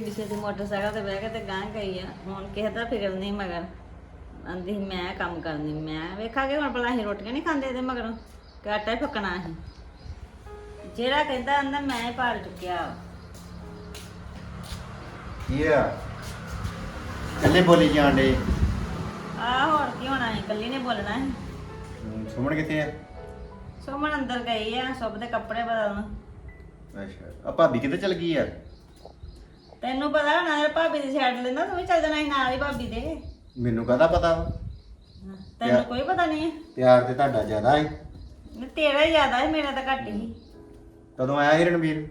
ਕਿੱਡੀ ਛੇਤੀ ਮੋਟਰਸਾਈਕਲ ਤੇ ਬਹਿ ਕੇ ਤੇ ਗਾਂ ਗਈ ਆ। ਹੁਣ ਕਿਸੇ ਦਾ ਫਿਕਰ ਨਹੀਂ ਮਗਰ। ਆਂਦੀ ਸੀ, ਮੈਂ ਕੰਮ ਕਰਨੀ ਮੈਂ ਵੇਖਾਂਗੇ ਹੁਣ ਭਲਾ ਅਸੀਂ ਰੋਟੀਆਂ ਨਹੀਂ ਖਾਂਦੇ ਇਹਦੇ ਮਗਰੋਂ। ਕਿ ਆਟਾ ਹੀ ਪੱਕਣਾ ਅਸੀਂ। ਜਿਹੜਾ ਕਹਿੰਦਾ ਆਂਦਾ ਮੈਂ ਹੀ ਪਾੜ ਚੁੱਕਿਆ। ਕੀ ਆ? ਕੱਲੇ ਬੋਲੀ ਜਾਂਦੇ ਆਹ ਹੋਰ ਕੀ ਹੋਣਾ ਹੈ ਇਕੱਲੀ ਨੇ ਬੋਲਣਾ ਹੈ ਸੁਮਣ ਕਿੱਥੇ ਆ? ਸੁਮਨ ਅੰਦਰ ਗਈ ਆ ਸੁਭ ਦੇ ਕੱਪੜੇ ਬਦਲਣ। ਅੱਛਾ। ਆ ਭਾਬੀ ਕਿੱਥੇ ਚਲ ਗਈ ਆ? ਤੈਨੂੰ ਪਤਾ ਹੋਣਾ ਇਹ ਭਾਬੀ ਦੀ ਸਾਈਡ ਲੈਂਦਾ ਤੂੰ ਵੀ ਚੱਲ ਜਾਣਾ ਸੀ ਨਾਲ ਹੀ ਭਾਬੀ ਦੇ। ਮੈਨੂੰ ਕਾਹਦਾ ਪਤਾ ਵਾ? ਤੈਨੂੰ ਕੋਈ ਪਤਾ ਨਹੀਂ ਹੈ ਪਿਆਰ ਤੇ ਤੁਹਾਡਾ ਜ਼ਿਆਦਾ ਹੈ ਨਹੀਂ, ਤੇਰਾ ਹੀ ਜ਼ਿਆਦਾ ਹੈ ਮੇਰਾ ਤਾਂ ਘੱਟ ਹੀ। ਕਦੋਂ ਆਇਆ ਸੀ ਰਣਵੀਰ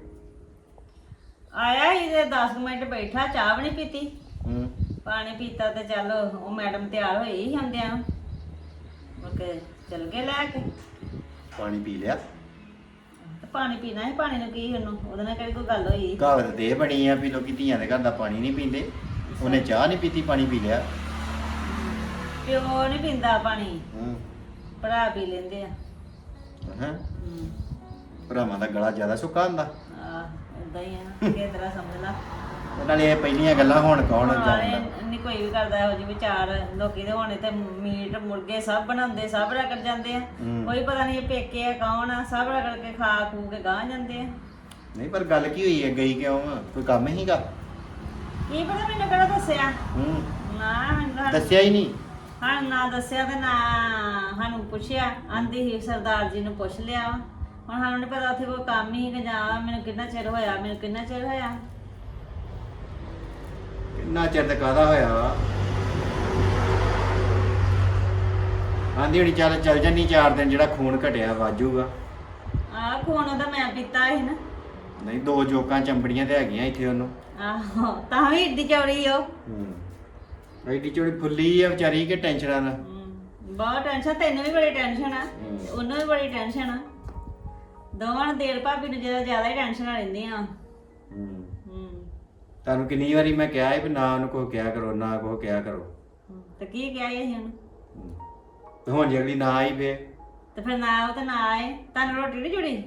ਆਇਆ ਹੀ ਤੇ 10 ਮਿੰਟ ਬੈਠਾ ਚਾਹ ਵੀ ਨਹੀਂ ਪੀਤੀ। ਹੂੰ। ਪਾਣੀ ਪੀਤਾ ਤੇ ਚੱਲ ਉਹ ਮੈਡਮ ਤਿਆਰ ਹੋਈ ਸੀ ਹੁੰਦਿਆਂ ਨੂੰ। ਮੁਕੇ ਚਲ ਗਏ ਲੈ ਕੇ। ਪਾਣੀ ਪੀ ਲਿਆ? ਪਾਣੀ ਪੀਣਾ ਸੀ ਪਾਣੀ ਨੂੰ ਕੀ ਉਹਨੂੰ? ਉਹਦੇ ਨਾਲ ਕਿਹੜੀ ਕੋਈ ਗੱਲ ਹੋਈ? ਕਹਾਵਤ ਇਹ ਬਣੀ ਆ ਵੀ ਲੋਕੀ ਧੀਆਂ ਦੇ ਘਰ ਦਾ ਪਾਣੀ ਨਹੀਂ ਪੀਂਦੇ। ਉਹਨੇ ਚਾਹ ਨਹੀਂ ਪੀਤੀ ਪਾਣੀ ਪੀ ਲਿਆ। ਪਿਓ ਨਹੀਂ ਪੀਂਦਾ ਪਾਣੀ। ਹੂੰ। ਭਰਾ ਪੀ ਲੈਂਦੇ ਆ। ਹਾਂ? ਹੂੰ। ਭਰਾਵਾਂ ਦਾ ਗਲਾ ਜ਼ਿਆਦਾ ਸੁੱਕਾ ਹੁੰਦਾ। ਆ ਇਦਾਂ ਹੀ ਆ ਕਿਸ ਤਰ੍ਹਾਂ ਸਮਝ ਲਾ। ਉਹਨਾਂ ਨੇ ਇਹ ਪਹਿਲੀਆਂ ਗੱਲਾਂ ਹੁਣ ਕੌਣ ਨਾਲੇ ਜਾਣਦਾ? ਨਹੀਂ ਕੋਈ ਵੀ ਕਰਦਾ ਇਹੋ ਜਿਹੇ ਵਿਚਾਰ ਲੋਕੀ ਦੇ ਹੋਣੇ ਤੇ ਮੀਟ ਮੁਰਗੇ ਸਭ ਬਣਾਉਂਦੇ ਸਭ ਰਗੜ ਜਾਂਦੇ ਆ। ਹੂੰ। ਕੋਈ ਪਤਾ ਨਹੀਂ ਇਹ ਪੇਕੇ ਆ ਕੌਣ ਆ ਸਭ ਰਗੜ ਕੇ ਖਾ ਖੂ ਕੇ ਗਾਂ ਜਾਂਦੇ ਆ। ਨਹੀਂ ਪਰ ਗੱਲ ਕੀ ਹੋਈ ਹੈ? ਗਈ ਕਿਉਂ? ਆ? ਕੋਈ ਕੰਮ ਹੀਗਾ ਕੀ ਪਤਾ ਮੈਨੂੰ ਕਿਹੜਾ ਦੱਸਿਆ? ਹੂੰ। ਨਾ ਮੈਨੂੰ ਦੱਸਿਆ ਹੀ ਨਹੀਂ? ਹਾਂ ਨਾ ਦੱਸਿਆ ਤੇ ਨਾ ਸਾਨੂੰ ਪੁੱਛਿਆ। ਆਂਦੀ ਸੀ ਸਰਦਾਰ ਜੀ ਨੂੰ ਪੁੱਛ ਲਿਆ ਵਾ। ਹੁਣ ਸਾਨੂੰ ਨਹੀਂ ਪਤਾ ਉੱਥੇ ਕੋਈ ਕੰਮ ਹੀ ਕਿ ਜਾਂ ਮੈਨੂੰ ਕਿੰਨਾ ਚਿਰ ਹੋਇਆ ਮੈਨੂੰ ਕਿੰਨਾ ਚਿਰ ਹੋਇਆ। ਕਿੰਨਾ ਚਿਰ ਤੱਕ ਕਾਦਾ ਹੋਇਆ ਵਾ? ਆਂਦੀ ਹਣੀ ਚੱਲ ਚੱਲ ਜੰਨੀ ਚਾਰ ਦਿਨ ਜਿਹੜਾ ਖੂਨ ਘਟਿਆ ਵਾਜੂਗਾ। ਆਹ ਖੂਨ ਉਹਦਾ ਮੈਂ ਪੀਤਾ ਸੀ ਨਾ। ਨਹੀਂ ਦੋ ਜੋਕਾਂ ਚੰਬੜੀਆਂ ਤੇ ਹੈਗੀਆਂ ਇੱਥੇ ਉਹਨੂੰ। ਆਹੋ ਤਾਂ ਵੀ ਏਡੀ ਚੌੜੀ ਉਹ। ਹੂੰ। ਐਡੀ ਚੋੜੀ ਫੁੱਲੀ ਆ ਵਿਚਾਰੀ ਕਿ ਟੈਨਸ਼ਨਾਂ ਨਾਲ? ਬਹੁਤ ਟੈਨਸ਼ਨ ਤੈਨੂੰ ਵੀ ਬੜੀ ਟੈਨਸ਼ਨ ਆ ਉਹਨੂੰ ਵੀ ਬੜੀ ਟੈਨਸ਼ਨ ਆ। ਦੋਵਾਂ ਨੂੰ ਦੇਰ ਭਾਬੀ ਨੂੰ ਜਿਹੜਾ ਜ਼ਿਆਦਾ ਹੀ ਟੈਨਸ਼ਨ ਰਹਿੰਦੀਆਂ। ਹੂੰ ਹੂੰ। ਤੁਹਾਨੂੰ ਕਿੰਨੀ ਵਾਰੀ ਮੈਂ ਕਿਹਾ ਹੈ ਵੀ ਨਾ ਉਹਨੂੰ ਕੋਈ ਕਿਹਾ ਕਰੋ ਨਾ ਕੋਈ ਕਿਹਾ ਕਰੋ। ਹਮ, ਤੇ ਕੀ ਕਿਹਾ ਇਹ ਹੁਣ। ਤੇ ਹੁਣ ਜੇ ਅਗਲੀ ਨਾ ਆਈ ਫੇ ਤੇ ਫਿਰ ਨਾ ਉਹ ਤੇ ਨਾ ਆਏ ਤੁਹਾਨੂੰ ਰੋਟੀ ਨਹੀਂ ਜੁੜੀ?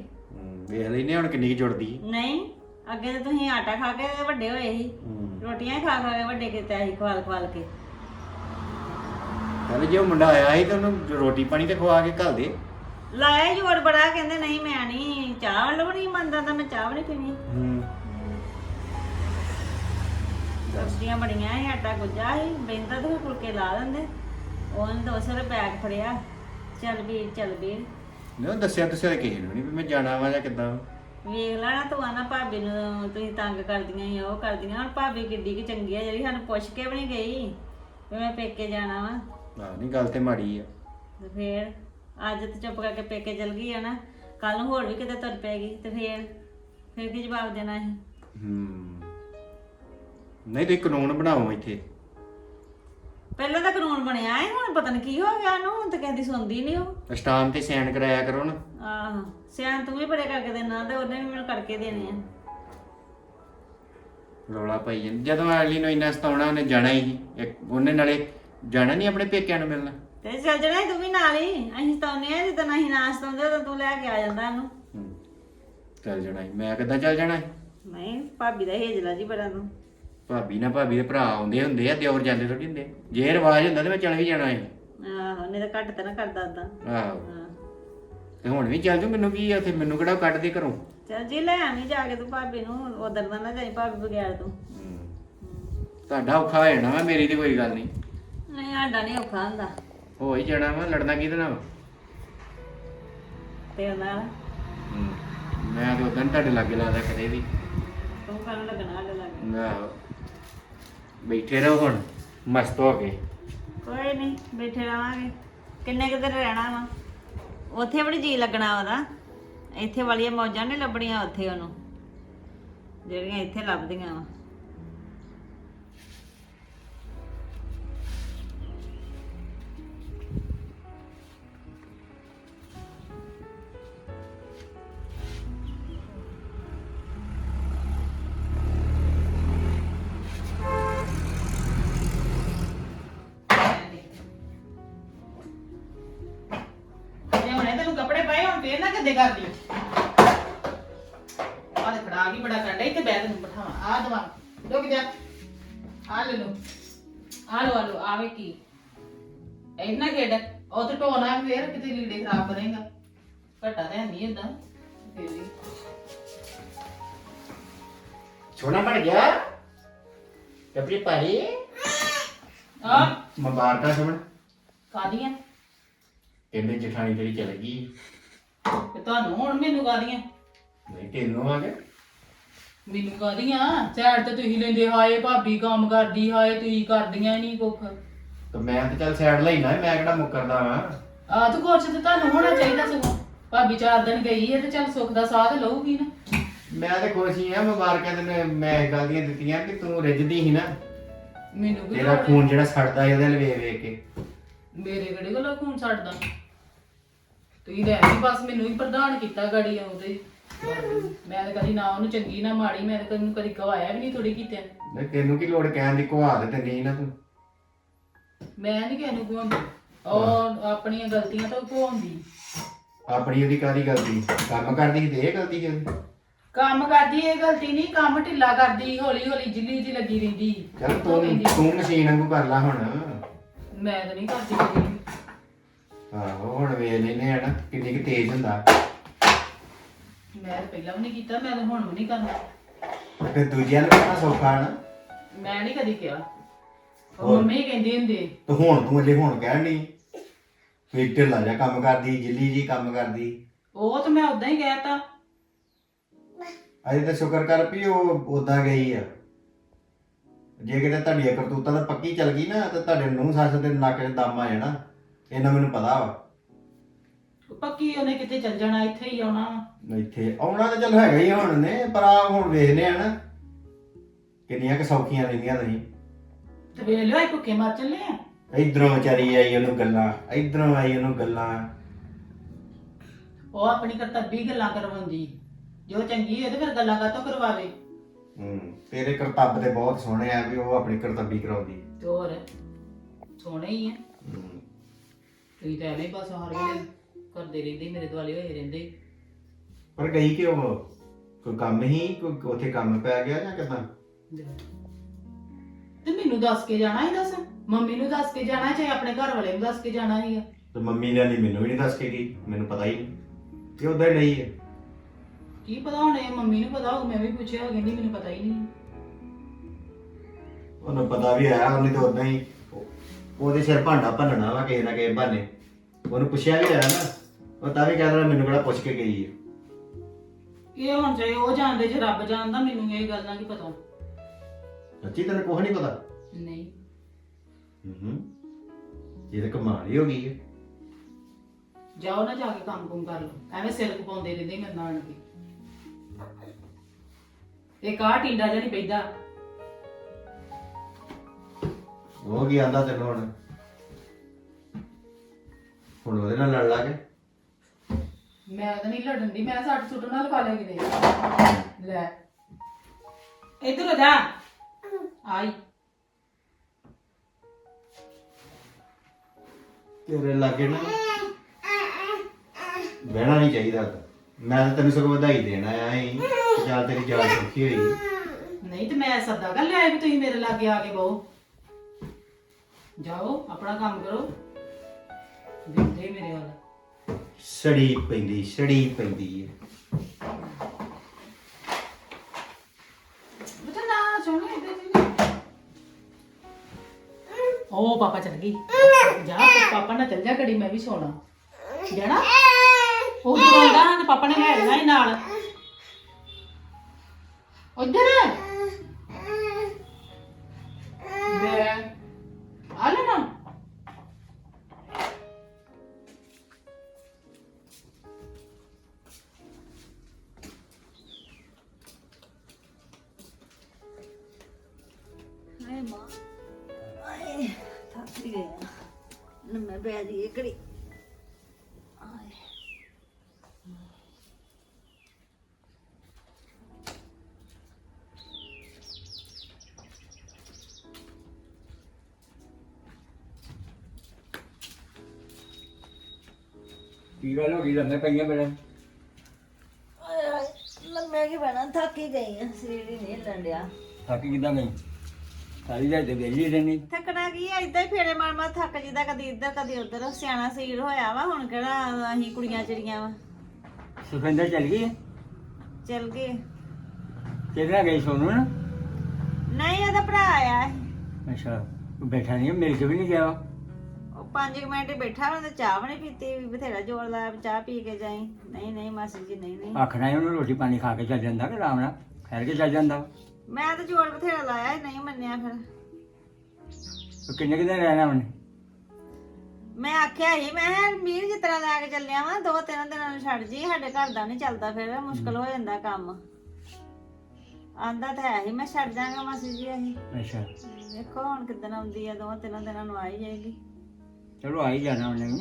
ਵੇਖ ਲੈਨੇ ਹੁਣ ਕਿੰਨੀ ਕੁ ਜੁੜਦੀ। ਨਹੀਂ ਅੱਗੇ ਤੇ ਤੁਸੀਂ ਆਟਾ ਖਾ ਕੇ ਵੱਡੇ ਹੋਏ ਸੀ। ਰੋਟੀਆਂ ਹੀ ਖਾ ਖਾ ਕੇ ਵੱਡੇ ਕੀਤੇ ਸੀ ਖਵਾਲ ਖਵਾਲ ਕੇ। ਕਹਿੰਦੇ ਜੇ ਉਹ ਮੁੰਡਾ ਆਇਆ ਸੀ ਤਾਂ ਉਹਨੂੰ ਰੋਟੀ ਪਾਣੀ ਤੇ ਖਵਾ ਕੇ ਘੱਲ ਦੇ। ਲਾਇਆ ਜੋੜ ਬੜਾ ਕਹਿੰਦੇ ਨਹੀਂ ਮੈਂ ਨਹੀਂ ਚਾਹ ਵੱਲੋਂ ਨਹੀਂ ਮੰਨਦਾ ਤਾਂ ਮੈਂ ਚਾਹ ਵੀ ਨਹੀਂ ਪੀਣੀ। ਹੂੰ। ਸਬਜ਼ੀਆਂ ਬੜੀਆਂ ਸੀ ਆਟਾ ਗੁੱਜਾ ਸੀ ਬੈਂਦਾ ਤੇ ਫੁਲਕੇ ਲਾ ਦਿੰਦੇ। ਉਹਨੇ ਤਾਂ ਉਸੇ ਵੇਲੇ ਬੈਗ ਫੜਿਆ। ਚੱਲ ਵੀਰ ਚੱਲ ਵੀਰ। ਨਹੀਂ ਦੱਸਿਆ ਤੁਸੀਂ ਕਿਸੇ ਨੂੰ ਨਹੀਂ ਵੀ ਮੈਂ ਜਾਣਾ ਵਾ ਜਾਂ ਕਿੱਦਾਂ। ਵੇਖ ਲੈਣਾ ਤੂੰ ਆਣਾ ਭਾਬੀ ਨੂੰ ਤੁਸੀਂ ਤੰਗ ਕਰਦੀਆਂ ਹੀ ਉਹ ਕਰਦੀਆਂ। ਹੁਣ ਭਾਬੀ ਕਿੱਡੀ ਕਿ ਚੰਗੀ ਆ ਜਿਹੜੀ ਸਾਨੂੰ ਪੁੱਛ ਕੇ ਵੀ ਨਹੀਂ ਗਈ ਵੀ ਮੈਂ ਪੇਕੇ ਜਾਣਾ ਵਾ। ਆਹ ਨਹੀਂ ਗੱਲ ਤੇ ਮਾੜੀ ਆ। ਤੇ ਫੇਰ ਅੱਜ ਤੇ ਚੁੱਪ ਕਰਕੇ ਪੇਕੇ ਚਲ ਗਈ ਆ ਨਾ। ਕੱਲ ਨੂੰ ਹੋਰ ਵੀ ਕਿਤੇ ਤੁਰ ਪੈਗੀ ਤੇ ਫੇਰ ਫੇਰ ਕੀ ਜਵਾਬ ਦੇਣਾ ਸੀ? ਹੂੰ। ਨਹੀਂ ਤੇ ਕਾਨੂੰਨ ਬਣਾਓ ਇੱਥੇ। ਪਹਿਲਾਂ ਤਾਂ ਕਾਨੂੰਨ ਬਣਿਆ ਹੈ ਹੁਣ ਪਤਾ ਨਹੀਂ ਕੀ ਹੋ ਗਿਆ ਉਹਨੂੰ ਹੁਣ ਤਾਂ ਕਹਿੰਦੀ ਸੁਣਦੀ ਨਹੀਂ ਉਹ। ਸਟਾਮ ਤੇ ਸਾਈਨ ਕਰਾਇਆ ਕਰੋ ਨਾ। ਆਹ ਸਿਆਣ ਤੂੰ ਵੀ ਬੜੇ ਕਰਕੇ ਦੇਣਾ ਤੇ ਉਹਨੇ ਵੀ ਮੈਨੂੰ ਕਰਕੇ ਦੇਣੇ ਆ। ਰੌਲਾ ਪਾਈ ਜਾਂਦੇ। ਜਦੋਂ ਅਗਲੀ ਨੂੰ ਇੰਨਾ ਸਤਾਉਣਾ ਉਹਨੇ ਜਾਣਾ ਹੀ ਸੀ। ਇੱਕ ਉਹਨੇ ਨਾਲੇ ਜਾਣਾ ਨਹੀਂ ਆਪਣੇ ਪੇਕਿਆਂ ਨੂੰ ਮਿਲਣਾ। ਤੇ ਚੱਲ ਜਣਾ ਤੂੰ ਵੀ ਨਾਲ ਹੀ। ਅਸੀਂ ਸਤਾਉਂਦੇ ਆ ਜਦੋਂ ਅਸੀਂ ਨਾ ਸਤਾਉਂਦੇ ਉਦੋਂ ਤੂੰ ਲੈ ਕੇ ਆ ਜਾਂਦਾ ਇਹਨੂੰ। ਹੂੰ। ਚੱਲ ਜਾਣਾ ਸੀ। ਮੈਂ ਕਿੱਦਾਂ ਚੱਲ ਜਾਣਾ ਸੀ? ਨਹੀਂ ਭਾਬੀ ਦਾ ਹੇਜਲਾ ਜੀ ਬੜਾ ਨੂੰ। ਭਾਬੀ ਨਾ ਭਾਬੀ ਦੇ ਭਰਾ ਆਉਂਦੇ ਹੁੰਦੇ ਆ ਦਿਓਰ ਜਾਂਦੇ ਥੋੜੀ ਹੁੰਦੇ ਜੇ ਰਿਵਾਜ ਹੁੰਦਾ ਤੇ ਮੈਂ ਚੱਲ ਵੀ ਜਾਣਾ ਸੀ। ਆਹੋ ਨਹੀਂ ਤਾਂ ਘੱਟ ਤੇ ਨਾ ਕਰਦਾ ਆਹੋ। ਹਾਂ। ਤੇ ਹੁਣ ਵੀ ਚੱਲ ਜੂ ਮੈਨੂੰ ਕੀ ਆ ਉੱਥੇ ਮੈਨੂੰ ਕਿਹੜਾ ਕੱਢ ਦੇ ਘਰੋਂ? ਚੱਲ ਜੀ ਲੈ ਆਵੀਂ ਜਾ ਕੇ ਤੂੰ ਭਾਬੀ ਨੂੰ ਉਧਰ ਦਾ ਨਾ ਜਾਈ ਭਾਬੀ ਬਗੈਰ ਤੂੰ। ਤੁਹਾਡਾ ਔਖਾ ਹੋ ਜਾਣਾ ਵਾ ਮੇਰੀ ਤੇ ਕੋਈ ਗੱਲ ਨਹੀਂ। ਨਹੀਂ ਆਡਾ ਨਹੀਂ ਔਖਾ ਹੁੰਦਾ। ਹੋ ਹੀ ਜਾਣਾ ਵਾ ਲੜਨਾ ਕਿਹਦੇ ਨਾਲ ਵਾ? ਤੇਰੇ ਨਾਲ ਮੈਂ ਤੇ ਉਦੋਂ ਤੁਹਾਡੇ ਲਾਗੇ ਲਾਦਾ ਕਦੇ ਵੀ। ਤੂੰ ਕਰਨ ਲੱਗਣਾ ਸਾਡੇ ਲੱਗ? ਆਹੋ। ਬੈਠੇ ਰਹੋ ਹੁਣ, ਮਸਤ ਹੋ ਕੇ। ਕੋਈ ਨਹੀਂ, ਬੈਠੇ ਰਵਾਂਗੇ ਕਿੰਨੇ ਕੁ ਦਿਨ ਰਹਿਣਾ ਵਾ? ਉੱਥੇ ਬੜੀ ਜੀ ਲੱਗਣਾ ਉਹਦਾ। ਇੱਥੇ ਵਾਲੀਆਂ ਮੌਜਾਂ ਨਹੀਂ ਲੱਭਣੀਆਂ ਉੱਥੇ ਉਹਨੂੰ। ਜਿਹੜੀਆਂ ਇੱਥੇ ਲੱਭਦੀਆਂ ਵਾ। ਨਾ ਕਿੱਦੇ ਕਰਦੀ ਆ ਤੇ ਖੜਾ ਕੀ ਬੜਾ ਕੰਡਾ ਇੱਥੇ ਬੈਠ ਤੈਨੂੰ ਬਿਠਾਵਾਂ। ਆ ਦਵਾ ਰੁਕ ਜਾ। ਆ ਲੈ ਲੋ ਆ ਲੋ ਆ ਲੋ ਆਵੇ ਕੀ ਇੰਨਾ ਖੇਡ ਉਹ ਤੇ ਢੋਣਾ ਫੇਰ ਕਿਤੇ ਲੀੜੇ ਖਰਾਬ ਕਰੇਗਾ। ਘਟਾ ਤੇ ਨਹੀਂ ਹੁੰਦਾ ਫੇਰ ਵੀ। ਸੋਨਾ ਬਣ ਗਿਆ। ਕਪੜੇ ਪਾਰੀ ਆ ਮੁਬਾਰਕਾਂ ਸੁਣ ਕਾਦੀਆਂ ਕਹਿੰਦੇ ਜਠਾਣੀ ਤੇਰੀ ਚਲ ਗਈ। ਤੇ ਤੁਹਾਨੂੰ ਹੁਣ ਮੈਨੂੰ ਕਾਦੀਆਂ ਨਹੀਂ ਤੈਨੂੰ ਆ ਗਿਆ ਮੈਨੂੰ ਕਾਦੀਆਂ ਸਾਈਡ ਤੇ ਤੁਸੀਂ ਲੈਂਦੇ ਹਾਏ ਭਾਬੀ ਕੰਮ ਕਰਦੀ ਹਾਏ ਤੁਸੀਂ ਕਰਦੀਆਂ ਨਹੀਂ ਕੁੱਖ। ਤੇ ਮੈਂ ਤੇ ਚੱਲ ਸਾਈਡ ਲਈ ਨਾ ਮੈਂ ਕਿਹੜਾ ਮੁੱਕਰਦਾ ਵਾਂ? ਆ ਤੂੰ ਕੁਛ ਤੇ ਤੁਹਾਨੂੰ ਹੋਣਾ ਚਾਹੀਦਾ ਸਗੋਂ। ਭਾਬੀ ਚਾਰ ਦਿਨ ਗਈ ਹੈ ਤੇ ਚੱਲ ਸੁੱਖ ਦਾ ਸਾਥ ਲਊਗੀ ਨਾ। ਮੈਂ ਤੇ ਖੁਸ਼ ਹੀ ਆ ਮੁਬਾਰਕਾਂ ਤੈਨੂੰ ਮੈਂ ਇਹ ਗੱਲ ਦੀਆਂ ਦਿੱਤੀਆਂ ਕਿ ਤੂੰ ਰਿੱਝਦੀ ਸੀ ਨਾ। ਮੈਨੂੰ ਵੀ ਤੇਰਾ ਲੋੜ- ਖੂਨ ਜਿਹੜਾ ਸੜਦਾ ਸੀ ਉਹਦੇ ਵੇਖ ਵੇਖ ਕੇ। ਮੇਰੇ ਕਿਹੜੇ ਕੋਲ ਖੂਨ ਛੱਡਦਾ ਤੁਸੀਂ ਲੈ ਵੀ ਬਸ ਮੈਨੂੰ ਹੀ ਪ੍ਰਧਾਨ ਕੀਤਾ ਗਾੜੀ ਉਹਦੇ। ਮੈਂ ਤਾਂ ਕਦੀ ਨਾ ਉਹਨੂੰ ਚੰਗੀ ਨਾ ਮਾੜੀ ਮੈਂ ਤਾਂ ਉਹਨੂੰ ਕਦੀ ਗਵਾਇਆ ਵੀ ਨਹੀਂ ਥੋੜੀ ਕੀਤਾ ਨਹੀਂ ਤੈਨੂੰ ਕੀ ਲੋੜ ਕਹਿਣ ਦੀ? ਦੇ ਤੇ ਨਹੀਂ ਨਾ ਤੂੰ। ਮੈਂ ਨਹੀਂ ਕਿਸੇ ਨੂੰ ਉਹ ਆਪਣੀਆਂ ਗਲਤੀਆਂ ਤਾਂ ਕਹਾਉਂਦੀ ਆਪਣੀ ਉਹਦੀ ਕਾਦੀ ਗਲਤੀ? ਕੰਮ ਕਰਦੀ ਤੇ ਇਹ ਗਲਤੀ ਉਹਦੀ ਕੰਮ ਕਰਦੀ ਇਹ ਗਲਤੀ ਨਹੀਂ ਕੰਮ ਢਿੱਲਾ ਕਰਦੀ ਹੌਲੀ ਹੌਲੀ ਜਿੱਲੀ ਜੀ ਲੱਗੀ ਰਹਿੰਦੀ। ਚੱਲ ਤੂੰ ਤੂੰ ਮਸ਼ੀਨ ਵਾਂਗੂ ਕਰ ਲਾ ਹੁਣ। ਮੈਂ ਤਾਂ ਨਹੀਂ ਕਰਦੀ ਕਦੀ। ਆਹੋ ਹੁਣ ਵੇਖ ਲੈਨੇ ਆ ਨਾ ਕਿੰਨੀ ਕੁ ਤੇਜ਼ ਹੁੰਦਾ। ਮੈਂ ਪਹਿਲਾਂ ਵੀ ਨਹੀਂ ਕੀਤਾ ਮੈਂ ਤਾਂ ਹੁਣ ਵੀ ਨਹੀਂ ਕਰਨਾ। ਫਿਰ ਦੂਜਿਆਂ ਨੂੰ ਕਿਹੜਾ ਸੌਖਾ ਨਾ। ਮੈਂ ਨਹੀਂ ਕਦੀ ਕਿਹਾ। ਉਹ ਹੋਰ? ਮੰਮੀ ਕਹਿੰਦੀ ਹੁੰਦੀ। ਤੇ ਹੁਣ ਤੂੰ ਅਜੇ ਹੁਣ ਕਹਿਣ ਨਹੀਂ ਵੀ ਢਿੱਲਾ ਜਿਹਾ ਕੰਮ ਕਰਦੀ ਜਿੱਲੀ ਜੀ ਕੰਮ ਕਰਦੀ। ਉਹ ਤਾਂ ਮੈਂ ਉਦਾਂ ਹੀ ਕਹਿਤਾ। ਅਜੇ ਤਾਂ ਸ਼ੁਕਰ ਕਰ ਵੀ ਉਹ ਉਦਾਂ ਗਈ ਆ। ਜੇ ਕਿਤੇ ਤੁਹਾਡੀਆਂ ਕਰਤੂਤਾਂ ਤਾਂ ਪੱਕੀ ਚੱਲ ਗਈ ਨਾ ਤਾਂ ਤੁਹਾਡੇ ਨੂੰ ਸੱਸ ਦੇ ਨੱਕ 'ਚ ਦਮ ਆ ਜਾਣਾ। ਇਹਨਾਂ ਮੈਨੂੰ ਪਤਾ ਵਾ। ਪੱਕੀ ਉਹਨੇ ਕਿਤੇ ਚੱਲ ਜਾਣਾ ਇੱਥੇ ਹੀ ਆਉਣਾ। ਇੱਥੇ ਆਉਣਾ ਤਾਂ ਚੱਲ ਹੈਗਾ ਹੀ ਹੁਣ ਨੇ ਪਰ ਆ ਹੁਣ ਵੇਖਦੇ ਆ ਨਾ। ਕਿੰਨੀਆਂ ਕਿ ਸੌਖੀਆਂ ਰਹਿੰਦੀਆਂ ਨਹੀਂ ਤੇ ਵੇਖ ਲਿਓ ਇਹ ਭੁੱਖੇ ਮਰ ਚੱਲੇ ਆ। ਇਧਰੋਂ ਵਿਚਾਰੀ ਆਈ ਉਹਨੂੰ ਗੱਲਾਂ ਇਧਰੋਂ ਆਈ ਉਹਨੂੰ ਗੱਲਾਂ। ਉਹ ਆਪਣੀ ਕਰਤੱਬੀ ਗੱਲਾਂ ਕਰਵਾਉਂਦੀ। ਜੋ ਚੰਗੀ ਹੋਏ ਤੇ ਫਿਰ ਗੱਲਾਂ ਕਾਤੋਂ ਕਰਵਾਵੇ? ਹੂੰ ਤੇਰੇ ਕਰਤੱਬ ਤੇ ਬਹੁਤ ਸੋਹਣੇ ਆ ਵੀ ਉਹ ਆਪਣੀ ਕਰਤੱਬੀ ਕਰਾਉਂਦੀ। ਤੇ ਹੋਰ ਸੋਹਣੇ ਹੀ ਆ। ਹੂੰ। ਤੁਸੀਂ ਤਾਂ ਐਵੇਂ ਹੀ ਬਸ ਹਰ ਵੇਲੇ ਕਰਦੇ ਰਹਿੰਦੇ ਮੇਰੇ ਦੁਆਲੇ ਹੋਏ ਰਹਿੰਦੇ ਪਰ ਗਈ ਕਿ ਉਹ ਕੋਈ ਕੰਮ ਹੀ ਕੋਈ ਉੱਥੇ ਕੰਮ ਪੈ ਗਿਆ ਜਾਂ ਕਿਦਾਂ? ਤੇ ਮੈਨੂੰ ਦੱਸ ਕੇ ਜਾਣਾ ਹੀ ਦੱਸ ਮੰਮੀ ਨੂੰ ਦੱਸ ਕੇ ਜਾਣਾ ਚਾਹੇ ਆਪਣੇ ਘਰ ਵਾਲੇ ਨੂੰ ਦੱਸ ਕੇ ਜਾਣਾ ਸੀਗਾ ਤੇ ਮੰਮੀ ਨੇ ਨਹੀਂ ਮੈਨੂੰ ਵੀ ਨਹੀਂ ਦੱਸ ਕੇ ਗਈ ਮੈਨੂੰ ਪਤਾ ਹੀ ਨਹੀਂ। ਕਿ ਉਦਾਂ ਹੀ ਲਈ ਹੈ ਕੀ ਪਤਾ ਹੁਣ ਇਹ ਮੰਮੀ ਨੂੰ ਪਤਾ ਹੋਊ ਮੈਂ ਵੀ ਪੁੱਛਿਆ ਉਹ ਕਹਿੰਦੀ ਮੈਨੂੰ ਪਤਾ ਹੀ ਨਹੀਂ। ਉਹਨੂੰ ਪਤਾ ਵੀ ਆਇਆ ਉਹਨੇ ਤਾਂ ਉਦਾਂ ਹੀ ਉਹਦੇ ਸਿਰ ਭਾਂਡਾ ਭੰਨਣਾ ਵਾ ਕਿਸੇ ਨਾ ਕਿਸੇ ਬਹਾਨੇ। ਉਹਨੂੰ ਪੁੱਛਿਆ ਵੀ ਆਇਆ ਨਾ ਉਹ ਤਾਂ ਵੀ ਕਹਿੰਦਾ ਮੈਨੂੰ ਕਿਹੜਾ ਪੁੱਛ ਕੇ ਗਈ ਹੈ ਇਹ ਹੁਣ ਚਾਹੇ ਉਹ ਜਾਣਦੇ ਜੇ ਰੱਬ ਜਾਣਦਾ ਮੈਨੂੰ ਇਹ ਗੱਲਾਂ ਕੀ ਪਤਾ ਸੱਚੀ ਤੈਨੂੰ ਕੁਝ ਨਹੀਂ ਪਤਾ? ਨਹੀਂ। ਹੂੰ। ਇਹ ਤਾਂ ਕਮਾਲ ਹੀ ਹੋ ਗਈ ਹੈ ਜਾਓ ਨਾ ਜਾ ਕੇ ਕੰਮ ਕੁਮ ਕਰ ਲਓ। ਐਵੇਂ ਸਿਰ ਖਪਾਉਂਦੇ ਰਹਿੰਦੇ ਮੇਰੇ ਨਾਲ ਆਣ ਕੇ। ਇਹ ਕਾ ਟਿੰਡਾ ਜਿਹਾ ਨਹੀਂ ਪੈਂਦਾ ਉਹ ਕੀ ਆਂਦਾ ਤੈਨੂੰ ਹੁਣ। ਹੁਣ ਉਹਦੇ ਨਾਲ ਲੜ ਲਾ ਕੇ। ਮੈਂ ਤਾਂ ਨਹੀਂ ਲੜਨ ਦੀ ਮੈਂ ਸੱਟ ਸੁੱਟ ਨਾਲ ਲਗਾ ਲਿਆ ਕਿਤੇ। ਲੈ। ਇੱਧਰ ਹੋ ਜਾ। ਆਈ। ਤੇਰੇ ਲਾਗੇ ਨਾ ਬਹਿਣਾ ਨਹੀਂ ਚਾਹੀਦਾ ਮੈਂ ਤਾਂ ਤੈਨੂੰ ਸਗੋਂ ਵਧਾਈ ਦੇਣ ਸੀ। ਕਿ ਜਾਂ ਤੇਰੀ ਜਾਨ ਸੁੱਖੀ ਹੋਈ। ਨਹੀਂ ਤੇ ਮੈਂ ਸੱਦਾ ਕਰ ਲਿਆ ਵੀ ਤੁਸੀਂ ਮੇਰੇ ਲਾਗੇ ਆ ਕੇ ਬਹੁ। ਜਾਓ ਆਪਣਾ ਕੰਮ ਕਰੋ। ਦੇਖਦੇ ਮੇਰੇ ਵੱਲ। ਸੜੀ ਪੈਂਦੀ ਸੜੀ ਪੈਂਦੀ ਹੈ। ਬਤਾ ਨਾ ਸੋਹਣੇ ਇੱਧਰ ਓ ਪਾਪਾ ਚੱਲ ਗਈ। ਜਾ ਪਾਪਾ ਨਾਲ ਚੱਲ ਜਾ ਘੜੀ ਮੈਂ ਵੀ ਸੋਣਾ। ਜਾਣਾ? ਉਹ ਰੋਂਦਾ ਤੇ ਪਾਪਾ ਨੇ ਲੈ ਜਾਣਾ ਇਹ ਨਾਲ। ਉਧਰ। ਲੈ ਆ ਲੈ ਨਾ ਹਾਏ ਮਾਂ। ਆਏ ਥੱਕ ਗਈ ਆ। ਲੰਮੇ ਪੈ ਜੀ ਘੜੀ ਕੀ ਗੱਲ ਹੋ ਗਈ? ਲੰਮੇ ਪਈਆਂ ਮੇਰੇ? ਲੰਮੇ ਕੀ ਪੈਣਾ ਥੱਕ ਹੀ ਗਈ ਆ। ਸਰੀਰ ਹੀ ਨਹੀਂ ਲੰਡਿਆ ਥੱਕ ਕਿਦਾਂ ਗਈ? ਸਾਰੀ ਦਿਹਾੜੀ ਤੇ ਵਿਹਲੀ ਰਹਿੰਦੀ ਥੱਕਣਾ ਕੀ ਆ? ਇਦਾਂ ਹੀ ਫੇਰੇ ਮਾਰ ਮਾਰ ਥੱਕ ਜਿੱਦਾਂ ਕਦੀ ਇੱਧਰ ਕਦੀ ਉੱਧਰ। ਸਿਆਣਾ ਸਰੀਰ ਹੋਇਆ ਵਾ ਹੁਣ ਕਿਹੜਾ ਅਸੀਂ ਕੁੜੀਆਂ ਚਿੜੀਆਂ ਵਾ। ਸੁਖਿੰਦਰ ਚੱਲ ਗਈ ਚੱਲ ਗਏ। ਨਾਲ ਗਈ ਸੋਨੂੰ ਨਾ ਨਹੀਂ ਉਹਦਾ ਭਰਾ ਆਇਆ। ਅੱਛਾ ਉਹ ਬੈਠਾ ਨਹੀਂ ਮਿਲ ਕੇ ਵੀ ਨਹੀਂ ਗਿਆ? ਉਹ 5 ਮਿੰਟ ਹੀ ਬੈਠਾ ਉਹਨੇ ਚਾਹ ਵੀ ਨਹੀਂ ਪੀਤੀ ਵੀ ਬਥੇਰਾ ਜ਼ੋਰ ਲਾਇਆ ਵੀ ਚਾਹ ਪੀ ਕੇ ਜਾਈ। ਨਹੀਂ ਨਹੀਂ ਮਾਸੀ ਜੀ ਨਹੀਂ ਨਹੀਂ। ਆਖਣਾ ਹੀ ਉਹਨੂੰ ਰੋਟੀ ਪਾਣੀ ਖਾ ਕੇ ਚੱਲ ਜਾਂਦਾ ਕਿ ਆਰਾਮ ਨਾਲ ਖੈਰ ਕੇ ਚੱਲ ਜਾਂਦਾ। ਮੈਂ ਤਾਂ ਜ਼ੋਰ ਬਥੇਰਾ ਲਾਇਆ ਨਹੀਂ ਮੰਨਿਆ ਫਿਰ। ਉਹ ਕਿੰਨੇ ਕੁ ਦਿਨ ਰਹਿਣਾ ਉਹਨੇ? ਮੈਂ ਆਖਿਆ ਸੀ ਮੈਂ ਕਿਹਾ ਮੀਰ ਜਿਸ ਤਰ੍ਹਾਂ ਲੈ ਕੇ ਚੱਲਿਆ ਵਾਂ ਦੋ ਤਿੰਨ ਦਿਨਾਂ ਨੂੰ ਛੱਡ ਜੀ ਸਾਡੇ ਘਰ ਦਾ ਨਹੀਂ ਚੱਲਦਾ ਫਿਰ ਮੁਸ਼ਕਲ ਹੋ ਜਾਂਦਾ ਕੰਮ। ਆਂਦਾ ਤਾਂ ਹੈ ਹੀ ਮੈਂ ਛੱਡ ਜਾਗਾ ਮਾਸੀ ਜੀ ਅਸੀਂ। ਅੱਛਾ। ਦੇਖੋ ਹੁਣ ਕਿੱਦਣ ਆਉਂਦੀ ਆ ਦੋ ਤਿੰਨ ਦਿਨਾਂ ਨੂੰ ਆ ਹੀ ਜਾਏਗੀ। ਚਲੋ ਆ ਹੀ ਜਾਣਾ ਉਹਨੇ ਵੀ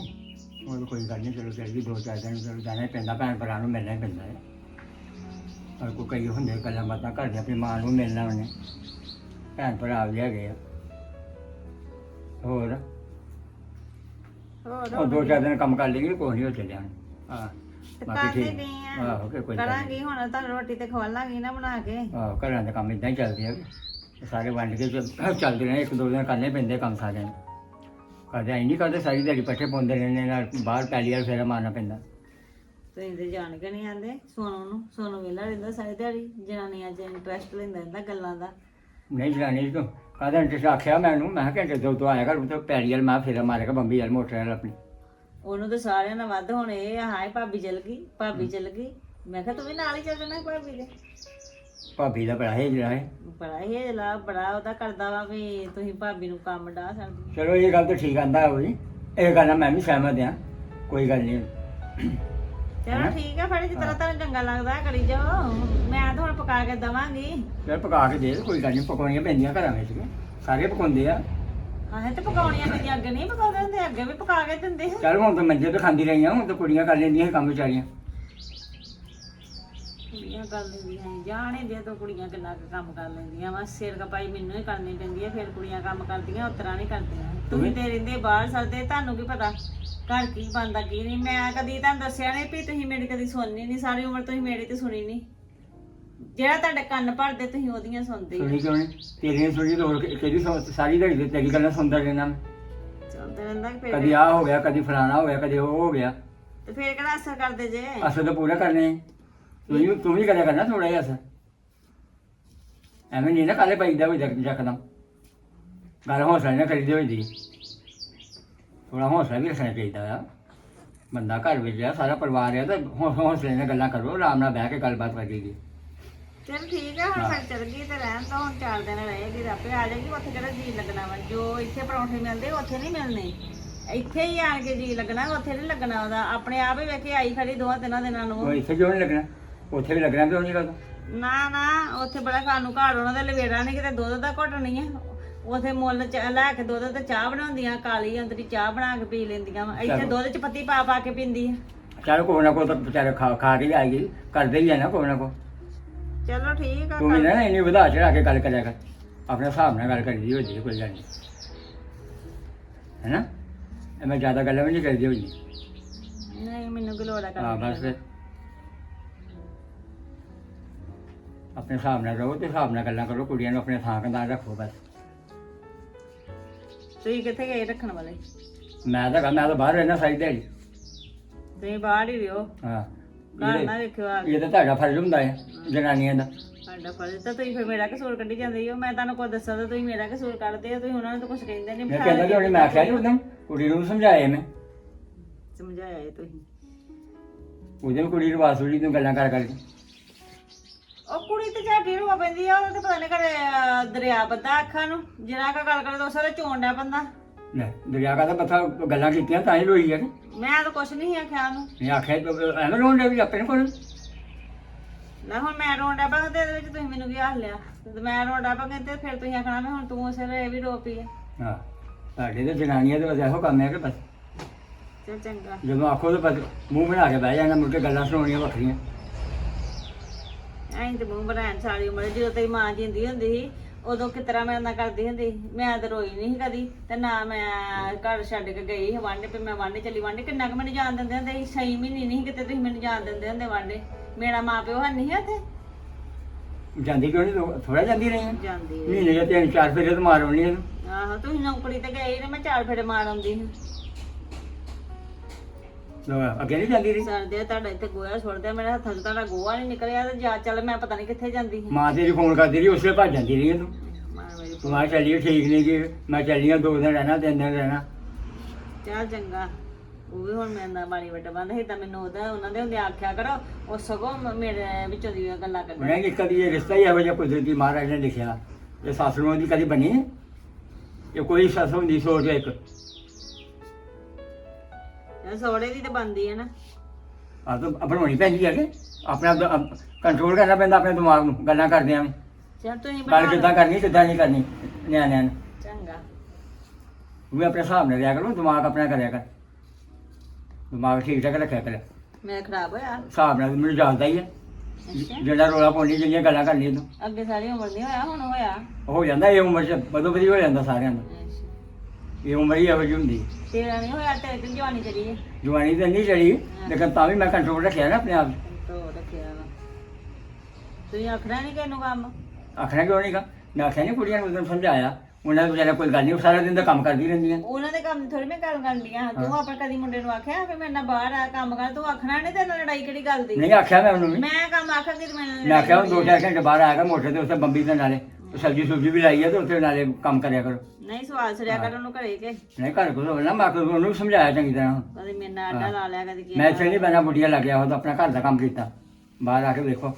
ਉਹ ਕੋਈ ਗੱਲ ਨਹੀਂ ਚਲੋ ਗਈ ਦੋ ਚਾਰ ਦਿਨ ਚਲੋ ਜਾਣਾ ਹੀ ਪੈਂਦਾ ਭੈਣ ਭਰਾ ਨੂੰ ਮਿਲਣਾ ਹੀ ਪੈਂਦਾ ਹੈ। ਔਰ ਕੋਈ ਕਈ ਹੁੰਦੇ ਗੱਲਾਂ ਬਾਤਾਂ ਘਰ ਦੇ ਆਪਣੀ ਮਾਂ ਨੂੰ ਮਿਲਣਾ ਉਹਨੇ। ਭੈਣ ਭਰਾ ਵੀ ਹੈਗੇ ਆ। ਹੋਰ? ਹੋਰ ਉਹ ਦੋ ਚਾਰ ਦਿਨ ਕੰਮ ਕਰ ਲੇਗੀ ਕੋਈ ਨਹੀਂ ਹੋ ਚੱਲਿਆ ਹਾਂ ਤੇ ਬਾਕੀ ਕਰਦੇ ਠੀਕ। ਆਹੋ ਕਿ ਆ ਕੋਈ ਗੱਲ ਨੀ। ਕਰਾਂਗੀ ਹੁਣ ਤੁਹਾਨੂੰ ਰੋਟੀ ਤੇ ਖਵਾਲਾਂਗੀ ਨਾ ਬਣਾ ਕੇ। ਆਹੋ ਘਰਾਂ ਦੇ ਕੰਮ ਇਦਾਂ ਹੀ ਚੱਲਦੇ ਆ। ਕਿ ਸਾਰੇ ਵੰਡ ਕੇ ਚੱਲ- ਚੱਲਦੇ ਰਹੇ ਇੱਕ ਦੋ ਦਿਨ ਕਰਨੇ ਪੈਂਦੇ ਕੰਮ ਸਾਰਿਆਂ ਨੂੰ। ਕਰਦੇ ਐਂ ਨਹੀਂ ਕਰਦੇ ਸਾਰੀ ਦਿਹਾੜੀ ਪੱਠੇ ਪਾਉਂਦੇ ਰਹਿੰਦੇ ਨਾਲ ਬਾਹਰ ਪੈਲੀ ਵਾਲ ਫੇਰਾ ਮਾਰਨਾ ਪੈਂਦਾ। ਤੁਸੀਂ ਤੇ ਜਾਣ ਕੇ ਨਹੀਂ ਆਂਦੇ ਸੋਨੂੰ ਨੂੰ ਸੋਨੂੰ ਵੇਲਾ ਰਹਿੰਦਾ ਸਾਰੀ ਦਿਹਾੜੀ ਜਨਾਨੀਆਂ 'ਚ ਇੰਟਰਸਟ ਲੈਂਦਾ ਰਹਿੰਦਾ ਗੱਲਾਂ ਦਾ। ਨਹੀਂ ਜਨਾਨੀ ਤੂੰ ਕਾਹਦਾ ਇੰਟਰਸਟ ਆਖਿਆ ਮੈਨੂੰ? ਮੈਂ ਕਿਹਾ ਘੰਟੇ ਦੋ ਤੋਂ ਆਇਆ ਕਰ ਉੱਥੇ ਪੈਲੀ ਵਾਲ ਮੈਂ ਫੇਰਾ ਮਾਰੇਗਾ ਬੰਬੀ ਵਾਲ ਮੋਟਰ ਵਾਲ ਆਪਣੀ। ਉਹਨੂੰ ਤਾਂ ਸਾਰਿਆਂ ਨਾਲ ਵੱਧ ਹੁਣ ਇਹ ਆ ਹਾਏ ਭਾਬੀ ਚਲ ਗਈ ਭਾਬੀ ਚਲ ਗਈ। ਮੈਂ ਕਿਹਾ ਤੂੰ ਵੀ ਨਾਲ ਹੀ ਚੱਲ ਜਾਣਾ ਭਾਬੀ ਦੇ। ਭਾਬੀ ਦਾ ਬੜਾ ਹੈ ਜਿਹੜਾ ਹੈ। ਬੜਾ ਇਹ ਲਾ ਬੜਾ ਉਹਦਾ ਕਰਦਾ ਵਾ ਵੀ ਤੁਸੀਂ ਭਾਬੀ ਨੂੰ ਕੰਮ ਡਾ ਸਕਦੇ। ਚਲੋ ਇਹ ਗੱਲ ਤਾਂ ਠੀਕ ਆਂਦਾ ਉਹ ਜੀ। ਇਹ ਗੱਲ ਨਾਲ ਮੈਂ ਵੀ ਸਹਿਮਤ ਹਾਂ ਕੋਈ ਗੱਲ ਨਹੀਂ। ਚਲੋ ਠੀਕ ਆ ਫਿਰ ਜਿਸ ਤਰ੍ਹਾਂ ਤੁਹਾਨੂੰ ਚੰਗਾ ਲੱਗਦਾ ਕਰੀ ਜਾਓ। ਮੈਂ ਤਾਂ ਹੁਣ ਪਕਾ ਕੇ ਦਵਾਂਗੀ। ਚਲ ਪਕਾ ਕੇ ਦੇ ਕੋਈ ਗੱਲ ਨਹੀਂ ਪਕਾਉਣੀਆਂ ਪੈਂਦੀਆਂ ਘਰਾਂ ਵਿੱਚ। ਸਾਰੇ ਪਕਾਉਂਦੇ ਆ। ਹਾਂ ਤੇ ਪਕਾਉਣੀਆਂ ਕਦੀ ਅੱਗੇ ਨਹੀਂ ਪਕਾਉਂਦੇ ਹੁੰਦੇ ਅੱਗੇ ਵੀ ਪਕਾ ਕੇ ਦਿੰਦੇ ਚਲ ਹੁਣ ਤਾਂ ਮੰਜੇ ਤੇ ਖਾਂਦੀ ਰਹੀਆਂ ਹੁਣ ਤਾਂ ਕੁੜੀਆਂ ਕਰ ਲੈਂਦੀਆਂ ਕੰਮ ਵਿਚਾਰੀਆਂ। ਕੁੜੀਆਂ ਕਰ ਲੈਂਦੀਆਂ ਜਾਣੇ ਦੇ ਤੋਂ ਕੁੜੀਆਂ ਕਿੰਨਾ ਕੁ ਕੰਮ ਕਰ ਲੈਂਦੀਆਂ ਵਾ। ਸਿਰ ਕਪਾਈ ਮੈਨੂੰ ਹੀ ਕਰਨੀ ਪੈਂਦੀ ਹੈ ਫਿਰ ਕੁੜੀਆਂ ਕੰਮ ਕਰਦੀਆਂ ਉਤਰਾ ਨਹੀਂ ਕਰਦੀਆਂ। ਤੁਸੀਂ ਤੇ ਰਹਿੰਦੇ ਬਾਹਰ ਸਰਦੇ ਤੁਹਾਨੂੰ ਕੀ ਪਤਾ ਘਰ ਕੀ ਬੰਦਾ ਕੀ ਨਹੀਂ। ਮੈਂ ਕਦੀ ਤੁਹਾਨੂੰ ਦੱਸਿਆ ਨਹੀਂ ਵੀ ਤੁਸੀਂ ਮੇਰੀ ਕਦੀ ਸੁਣਨੀ ਨਹੀਂ ਸਾਰੀ ਉਮਰ ਤੁਸੀਂ ਮੇਰੀ ਤੇ ਸੁਣੀ ਨਹੀਂ ਜਿਹੜਾ ਤੁਹਾਡੇ ਕੰਨ ਭਰਦੇ ਤੁਸੀਂ ਉਹਦੀਆਂ ਸੁਣਦੇ ਹੋ ਸੁਣੀ ਕਿਉਂ ਤੇਰੀਆਂ ਸੁਣੀ ਤੇਰੀ ਸੁਣ- ਸਾਰੀ ਦਿਹਾੜੀ ਤੇ ਤੇਰੀ ਗੱਲਾਂ ਸੁਣਦਾ ਰਹਿਣਾ ਮੈਂ। ਚੱਲਦਾ ਰਹਿੰਦਾ ਕਿ ਕਦੀ ਫਿਰ ਆ ਹੋ ਗਿਆ ਕਦੀ ਫਲਾਣਾ ਹੋ ਗਿਆ ਕਦੀ ਉਹ ਹੋ ਗਿਆ। ਤੇ ਫਿਰ ਕਿਹੜਾ ਅਸਰ ਕਰਦੇ ਜੇ? ਅਸਰ ਤਾਂ ਪੂਰਾ ਕਰਨੇ। ਆ। ਤੂੰ ਵੀ ਤੂੰ ਵੀ ਕਰਿਆ ਕਰਨਾ ਥੋੜਾ ਜਿਹਾ ਐਵੇਂ ਨਹੀਂ ਨਾ ਕਾਲੇ ਪਾਈਦਾ ਹੋਈ ਜਕਦਮ ਗੱਲ ਹੌਸਲਾ ਨਾਲ ਕਰੀਦੀ ਹੋਈ ਥੋੜਾ ਹੌਸਲਾ ਵੀ ਰੱਖਣਾ ਚਾਹੀਦਾ ਆ। ਬੰਦਾ ਘਰ ਵਿੱਚ ਆ ਸਾਰਾ ਪਰਿਵਾਰ ਆ ਤਾਂ ਹੌਸਲੇ ਨਾਲ ਗੱਲਾਂ ਕਰੋ ਆਰਾਮ ਨਾਲ ਬਹਿ ਕੇ ਗੱਲਬਾਤ ਕਰੀਦੀ ਚਲ ਠੀਕ ਆ ਹੁਣ ਫਿਰ ਚੱਲ ਗਈ ਤੇ ਰਹਿਣ ਦੋ ਹੁਣ ਚਾਰ ਦਿਨ ਰਹੇਗੀ ਤੇ ਆਪੇ ਆ ਜਾਏਗੀ ਉੱਥੇ ਕਿਹੜਾ ਜੀ ਲੱਗਣਾ ਵਾ? ਜੋ ਇੱਥੇ ਪਰੌਂਠੇ ਮਿਲਦੇ ਉੱਥੇ ਨਹੀਂ ਮਿਲਣੇ। ਇੱਥੇ ਹੀ ਆਣ ਕੇ ਜੀ ਲੱਗਣਾ ਉੱਥੇ ਨਹੀਂ ਲੱਗਣਾ ਉਹਦਾ। ਆਪਣੇ ਆਪ ਹੀ ਵੇਖੇ ਆਈ ਖੜੀ ਦੋਹਾਂ ਤਿੰਨਾਂ ਦਿਨਾਂ ਨੂੰ। ਇੱਥੇ ਕਿਉਂ ਨਹੀਂ ਲੱਗਣਾ? ਉੱਥੇ ਵੀ ਲੱਗਣਾ ਨਹੀਂ ਲੱਗਦਾ ਨਾ ਨਾ ਉੱਥੇ ਬੜਾ ਖਾਣ ਨੂੰ ਘਰ ਉਹਨਾਂ ਦੇ ਲਵੇੜਾ ਨਹੀਂ ਕਿਤੇ ਦੁੱਧ ਦਾ ਘੁੱਟ ਨਹੀਂ ਆ ਉੱਥੇ ਮੁੱਲ ਚ ਲੈ ਕੇ ਦੁੱਧ ਤੇ ਚਾਹ ਬਣਾਉਂਦੀਆਂ ਕਾਲੀ ਅੰਦਰੀ ਚਾਹ ਬਣਾ ਕੇ ਪੀ ਲੈਂਦੀਆਂ ਵਾ। ਇੱਥੇ ਦੁੱਧ ਚ ਪੱਤੀ ਪਾ ਪਾ ਕੇ ਪੀਂਦੀ ਆ ਚੱਲ ਕੋਈ ਨਾ ਕੋਈ ਤਾਂ ਵਿਚਾਰੇ ਖਾ ਖਾ ਕੇ ਜਾਏਗੀ ਕਰਦੇ ਹੀ ਆ ਨਾ ਕੋਈ ਨਾ ਕੋਈ। ਚਲੋ ਠੀਕ ਆ ਤੂੰ ਵੀ ਨਾ ਇੰਨੀ ਵਧਾ ਚੜਾ ਕੇ ਗੱਲ ਕਰਿਆ ਕਰ। ਆਪਣੇ ਹਿਸਾਬ ਨਾਲ ਗੱਲ ਕਰੀਦੀ ਹੋਈ ਜੀ ਕੋਈ ਗੱਲ ਨਹੀਂ। ਹੈਨਾ? ਐਵੇਂ ਜ਼ਿਆਦਾ ਗੱਲਾਂ ਵੀ ਨਹੀਂ ਕਰਦੀ ਹੋਈ ਨਹੀਂ ਮੈਨੂੰ ਕੀ ਲੋੜ ਆ ਹਾਂ ਬਸ ਫਿਰ। ਆਪਣੇ ਹਿਸਾਬ ਨਾਲ ਰਹੋ ਤੇ ਹਿਸਾਬ ਨਾਲ ਗੱਲਾਂ ਕਰੋ ਕੁੜੀਆਂ ਨੂੰ ਆਪਣੇ ਥਾਂ ਕੰਦਾ ਰੱਖੋ ਬਸ। ਤੁਸੀਂ ਕਿੱਥੇ ਗਏ ਰੱਖਣ ਵਾਲੇ? ਮੈਂ ਤਾਂ ਮੈਂ ਤਾਂ ਬਾਹਰ ਰਹਿਣਾ ਸਾਰੀ ਦਿਹਾੜੀ। ਤੁਸੀਂ ਬਾਹਰ ਹੀ ਰਿਓ ਹਾਂ। ਘਰ ਨਾ ਆ ਕੇ। ਇਹ ਤਾਂ ਤੁਹਾਡਾ ਫਰਜ਼ ਹੁੰਦਾ ਹੈ ਜਨਾਨੀਆਂ ਦਾ। ਸਾਡਾ ਫਰਜ਼ ਤਾਂ ਤੁਸੀਂ ਫਿਰ ਮੇਰਾ ਕਸੂਰ ਕੱਢੀ ਜਾਂਦੇ ਹੋ। ਮੈਂ ਤੁਹਾਨੂੰ ਕੋਈ ਦੱਸਾਂ ਤਾਂ ਤੁਸੀਂ ਮੇਰਾ ਕਸੂਰ ਕੱਢਦੇ ਹੋ ਤੁਸੀਂ ਉਹਨਾਂ ਨੂੰ ਤਾਂ ਕੁਝ ਕਹਿੰਦੇ ਨਹੀਂ ਮੈਂ ਕਹਿੰਦਾ ਕਿ ਉਹਨੇ ਮੈਂ ਆਖਿਆ ਉਦੋਂ। ਕੁੜੀ ਨੂੰ ਸਮਝਾਇਆ ਮੈਂ। ਸਮਝਾਇਆ ਇਹ ਤੁਸੀਂ। ਉਹਦੇ ਨੂੰ ਕੁੜੀ ਨੂੰ ਵਾਸੂੜੀ ਨੂੰ ਗੱਲਾਂ ਕਰ ਕਰਕੇ ਉਹ ਕੁੜੀ ਤੇ ਝਾਟੀ ਰੋ ਪੈਂਦੀ ਆ ਉਹਦੇ ਤੇ ਪਤਾ ਨਹੀਂ ਕਦੇ ਦਰਿਆ ਬੱਦਾ ਅੱਖਾਂ ਨੂੰ। ਜਿਹੜਾ ਕਾ ਗੱਲ ਕਰੇ ਤਾਂ ਚੋਣ ਡਿਆ ਬੰਦਾ ਲੈ ਦਰਿਆ ਕਾ ਤਾਂ ਪਤਾ ਗੱਲਾਂ ਕੀਤੀਆਂ ਤਾਂ ਹੀ ਰੋਈ ਹੈ ਮੈਂ ਤਾਂ ਕੁਛ ਨਹੀਂ ਆਖਿਆ ਉਹਨੂੰ। ਨਹੀਂ ਆਖਿਆ ਐਵੇਂ ਰੋਣ ਦੇ ਵੀ ਆਪਣੇ ਕੋਲ? ਨਾ ਹੁਣ ਮੈਂ ਰੋਣ ਪਾ ਤੇ ਇਹਦੇ ਵਿੱਚ ਤੁਸੀਂ ਮੈਨੂੰ ਕੀ ਹਾਲ ਲਿਆ? ਤੇ ਮੈਂ ਰੋਣ ਪਾ ਤੇ ਫਿਰ ਤੁਸੀਂ ਆਖਣਾ ਵੀ ਹੁਣ ਤੂੰ ਉਸੇ ਵੇਲੇ ਇਹ ਵੀ ਰੋ ਪਈ ਆ। ਹਾਂ ਸਾਡੇ ਤੇ ਜਨਾਨੀਆਂ ਦੇ ਬਸ ਇਹੋ ਕੰਮ ਹੈ ਕਿ ਬਸ। ਚਲ ਚੰਗਾ। ਜਦੋਂ ਆਖੋ ਤਾਂ ਬਸ ਮੂੰਹ ਬਣਾ ਕੇ ਬਹਿ ਜਾਣਾ ਮੁੜ ਕੇ ਗੱਲਾਂ ਸੁਣਾਉਣੀਆਂ ਵੱਖਰੀਆਂ। ਐਂ ਤੇ ਮੂੰਹ ਬਣਾਉਣ ਸਾਰੀ ਉਮਰ ਜਦੋਂ ਤੇਰੀ ਮਾਂ ਜਿੰਦੀ ਹੁੰਦੀ ਸੀ ਉਦੋਂ ਕਿਸ ਤਰ੍ਹਾਂ ਮੇਰੇ ਨਾਲ ਕਰਦੀ ਹੁੰਦੀ ਸੀ। ਮੈਂ ਤਾਂ ਰੋਈ ਨਹੀਂ ਸੀ ਕਦੀ ਤੇ ਨਾ ਮੈਂ ਘਰ ਛੱਡ ਕੇ ਗਈ ਸੀ ਵਾਂਢੇ ਤੇ ਮੈਂ ਵਾਂਢੇ ਚਲੀ ਵਾਂਢੇ ਕਿੰਨਾ ਕੁ ਮੈਨੂੰ ਜਾਣ ਦਿੰਦੇ ਹੁੰਦੇ ਸੀ? ਛੇ ਮਹੀਨੇ ਨਹੀਂ ਸੀ ਕਿਤੇ ਤੁਸੀਂ ਮੈਨੂੰ ਜਾਣ ਦਿੰਦੇ ਹੁੰਦੇ ਵਾਂਢੇ। ਮੇਰਾ ਮਾਂ ਪਿਓ ਹੈ ਨਹੀਂ ਉੱਥੇ। ਜਾਂਦੀ ਕਿਉਂ ਨਹੀਂ? ਥੋੜਾ ਜਾਂਦੀ ਰਹੀ ਜਾਂਦੀ ਰਹੀ। ਮਹੀਨੇ ਜਾਂ ਤਿੰਨ ਚਾਰ ਫੇਰੇ ਤਾਂ ਮਾਰ ਆਉਣੀ ਇਹਨੂੰ। ਆਹੋ ਤੁਸੀਂ ਨੌਕਰੀ ਤੇ ਗਏ ਨੇ ਮੈਂ ਚਾਰ ਫੇਰੇ ਮਾਰ ਆਉਂਦੀ ਹਾਂ ਲਓ, ਅੱਗੇ ਨਹੀਂ ਜਾਂਦੀ ਰਹੀ? ਸਰਦੇ ਤੁਹਾਡਾ ਇੱਥੇ ਗੋਇਆ ਛੋੜਦੇ ਮੇਰੇ ਹੱਥਾਂ 'ਚ ਤੁਹਾਡਾ ਗੋਆ ਨਹੀਂ ਨਿਕਲਿਆ ਤੇ ਜਾ ਚੱਲ ਮੈਂ ਪਤਾ ਨਹੀਂ ਕਿੱਥੇ ਜਾਂਦੀ ਹਾਂ ਮਾਂ ਤੇਰੀ ਫੋਨ ਕਰਦੀ ਰਹੀ ਉਸੇ ਭੱਜ ਜਾਂਦੀ ਰਹੀ ਇਹਨੂੰ ਮਾਰ ਮੇਰੀ ਤੂੰ ਆ ਚੱਲੀਏ ਠੀਕ ਨਹੀਂ ਕਿ ਮੈਂ ਚੱਲੀ ਆ ਦੋ ਦਿਨ ਰਹਿਣਾ ਤਿੰਨ ਦਿਨ ਰਹਿਣਾ। ਚੱਲ ਚੰਗਾ। ਉਹ ਵੀ ਹੁਣ ਮੇਰੇ ਨਾਲ ਮਾੜੀ ਵੱਟ ਬੰਦ ਸੀ ਤਾਂ ਮੈਨੂੰ ਉਹਦਾ ਉਹਨਾਂ ਦੇ ਹੁੰਦੇ ਆਖਿਆ ਕਰੋ ਉਹ ਸਗੋਂ ਮ- ਮੇਰੇ ਵਿੱਚੋਂ ਦੀਆਂ ਗੱਲਾਂ ਉਹਨੇ ਕਰਦਾ ਕਿ ਕਦੀ ਇਹ ਰਿਸ਼ਤਾ ਹੀ ਇਹੋ ਜਿਹਾ ਕੁਦਰਤੀ ਮਹਾਰਾਜ ਨੇ ਲਿਖਿਆ। ਇਹ ਸੱਸ ਨੂੰ ਉਹਦੀ ਕਦੀ ਬਣੀ? ਇਹ ਕੋਈ ਸੱਸ ਹੁੰਦੀ ਸੋਚ ਇੱਕ। ਇਹ ਸੋੜੇ ਦੀ ਤਾਂ ਬੰਦੀ ਹੈ ਨਾ। ਆ ਤਾਂ ਬਣਾਉਣੀ ਪੈਂਦੀ ਹੈ ਕਿ? ਆਪਣਾ ਕੰਟਰੋਲ ਕਰਨਾ ਪੈਂਦਾ ਆਪਣੇ ਦਿਮਾਗ ਨੂੰ ਗੱਲਾਂ ਕਰਦਿਆਂ ਵੀ ਚੱਲ ਤੁਸੀਂ ਗੱਲ ਬਣਾ ਕਿੱਦਾਂ ਕਰਨੀ ਕਿੱਦਾਂ ਨਹੀਂ ਕਰਨੀ ਨਿਆਣਿਆਂ ਨੂੰ। ਚੰਗਾ। ਵੀ ਆਪਣੇ ਹਿਸਾਬ ਨਾਲ ਰਿਆ ਕਰੋ ਦਿਮਾਗ ਆਪਣਾ ਕਰਿਆ ਕਰ। ਦਿਮਾਗ ਠੀਕ ਠਾਕ ਰੱਖਿਆ ਕਰ। ਮੈਂ ਖਰਾਬ ਹੋਇਆ। ਹਿਸਾਬ ਨਾਲ ਮੈਨੂੰ ਜਾਣਦਾ ਹੀ ਹੈ ਅੱਛਾ। ਜਿਹੜਾ ਰੋਲਾ ਪਾਉਣੀ ਜਿਹੜੀਆਂ ਗੱਲਾਂ ਕਰਨੀਆਂ ਤੂੰ। ਅੱਗੇ ਸਾਰੀ ਉਮਰ ਨਹੀਂ ਹੋਇਆ ਹੁਣ ਹੋਇਆ। ਹੋ ਜਾਂਦਾ ਇਹ ਉਮਰ ਚ ਬਦੋ ਬਦੀ ਹੋ ਜਾਂਦਾ ਸਾਰਿਆਂ ਦਾ ਇਹ ਉਮਰ ਹੀ ਇਹੋ ਜਿਹੀ ਹੁੰਦੀ। ਤੇਰਾ ਨਹੀਂ ਹੋਇਆ ਤੇਰੇ ਤੇ ਜਵਾਨੀ ਚੜੀ ਹੈ ਜਵਾਨੀ ਤਾਂ ਨਹੀਂ ਚੜੀ ਲੇਕਿਨ ਤਾਂ ਵੀ ਮੈਂ ਕੰਟਰੋਲ ਰੱਖਿਆ ਨਾ ਆਪਣੇ ਆਪ। ਤੋ ਰੱਖਿਆ ਵਾ। ਤੁਸੀਂ ਆਖਣਾ ਨਹੀਂ ਕਿਹਨੂੰ ਕੰਮ? ਆਖਣਾ ਕਿਉਂ ਨਹੀਂ ਕਾ ਮੈਂ ਆਖਿਆ ਨਹੀਂ ਕੁੜੀਆਂ ਨੂੰ ਉਦੋਂ ਸਮਝਾਇਆ। ਉਹਨਾਂ ਨੂੰ ਵਿਚਾਰਾ ਕੋਈ ਗੱਲ ਨਹੀਂ ਸਾਰਾ ਦਿਨ ਦਾ ਕੰਮ ਕਰਦੀ ਰਹਿੰਦੀਆਂ। ਉਹਨਾਂ ਦੇ ਕੰਮ ਥੋੜੀ ਮੈਂ ਗੱਲ ਕਰਦੀਆਂ। ਤੂੰ ਆਪਣੇ ਕਦੀ ਮੁੰਡੇ ਨੂੰ ਆਖਿਆ ਵੀ ਮੇਰੇ ਨਾਲ ਬਾਹਰ ਆ ਕੰਮ ਕਰ। ਤੂੰ ਆਖਣਾ ਨਹੀਂ ਤੇ ਲੜਾਈ ਕਿਹੜੀ ਗੱਲ ਦੀ? ਨਹੀਂ ਆਖਿਆ ਮੈਂ ਉਹਨੂੰ ਮੈਂ ਕੰਮ ਆਖਾਂਗੀ ਤੇ ਮੈਨੂੰ ਮੈਂ ਆਖਿਆ ਉਹ ਦੋ ਚਾਰ ਘੰਟੇ ਬਾਹਰ ਆਇਆ ਮੋਟਰ ਤੇ ਉੱਥੇ ਬੰਬੀ ਦੇ ਨਾਲੇ। ਸਬਜ਼ੀ ਸੁਬਜ਼ੀ ਵੀ ਲਾਈ ਹੈ ਤੇ ਉੱਥੇ ਨਾਲੇ ਕੰਮ ਕਰਿਆ ਕਰੋ। ਨਹੀਂ ਸਵਾਲ ਸਰਿਆ ਕਰ ਉਹਨੂੰ ਘਰੇ ਕੇ? ਨਹੀਂ ਘਰ ਕੋਲ ਨਾ ਮੈਂ ਉਹਨੂੰ ਵੀ ਸਮਝਾਇਆ ਚੰਗੀ ਤਰ੍ਹਾਂ। ਕਦੀ ਮੇਰੇ ਨਾਲ ਲਾ ਲਿਆ ਕਦੀ ਕੀ ਮੈਂ ਇੱਥੇ ਨਹੀਂ ਬਣਾ ਬੁੱਢੀਆਂ ਲੱਗਿਆ ਉਹ ਤਾਂ ਆਪਣਾ ਘਰ ਦਾ ਕੰਮ ਕੀਤਾ। ਬਾਹਰ ਆ ਕੇ ਵੇਖੋ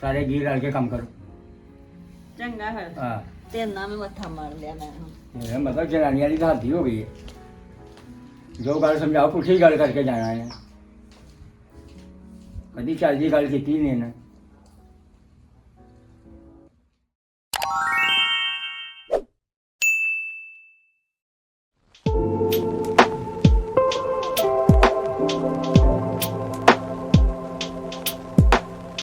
ਸਾਰੇ ਜੀ ਰਲ ਕੇ ਕੰਮ ਕਰੋ। ਚੰਗਾ ਫਿਰ। ਹਾਂ। ਤੇ ਨਾ ਮੈਂ ਮੱਥਾ ਮਾਰ ਲਿਆ ਮੈਂ। ਹੁਣ। ਇਹ ਮਤਲਬ ਜਨਾਨੀਆਂ ਦੀ ਤਾਂ ਹੱਦ ਹੀ ਹੋ ਗਈ ਹੈ। ਜੋ ਗੱਲ ਸਮਝਾਓ ਪੁੱਠੀ ਗੱਲ ਕਰਕੇ ਜਾਣਾ ਹੈ। ਕਦੀ ਚੱਲਦੀ ਗੱਲ ਕੀਤੀ ਨਹੀਂ ਇਹਨਾਂ।